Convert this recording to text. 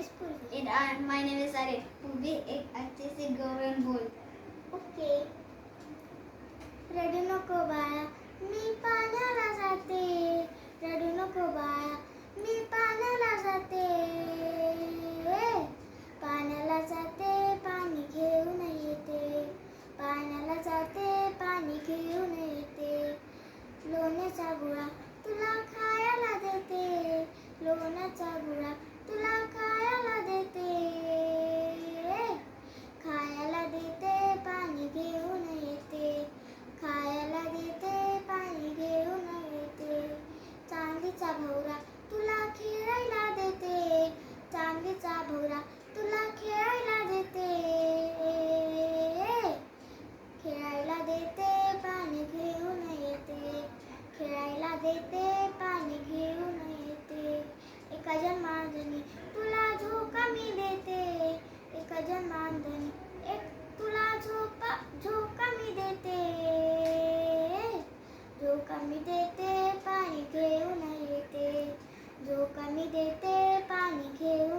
And I, my name is Arif. पूर्वी एक अच्छे से गौरव बोल ओके रडू नको बाळा मी पाण्याला जाते रडू नको बाळा मी पाण्याला जाते पाण्याला जाते पाणी घेऊन येते पाण्याला जाते पाणी घेऊन येते लोण्याचा गुळा तुला खायला देते लोण्याचा गुळा तुला खायला देते खायला देते पाणी घेऊन येते खायला देते पाणी घेऊन येते चांदीचा भवरा तुला खेळायला देते. चांदीचा भवरा तुला खेळायला देते. खेळायला देते पाणी घेऊन येते. खेळायला देते पाणी घेऊन येते. एका जन्मांधनी तुला झोका मी देते. एका जन्मांधनी 你听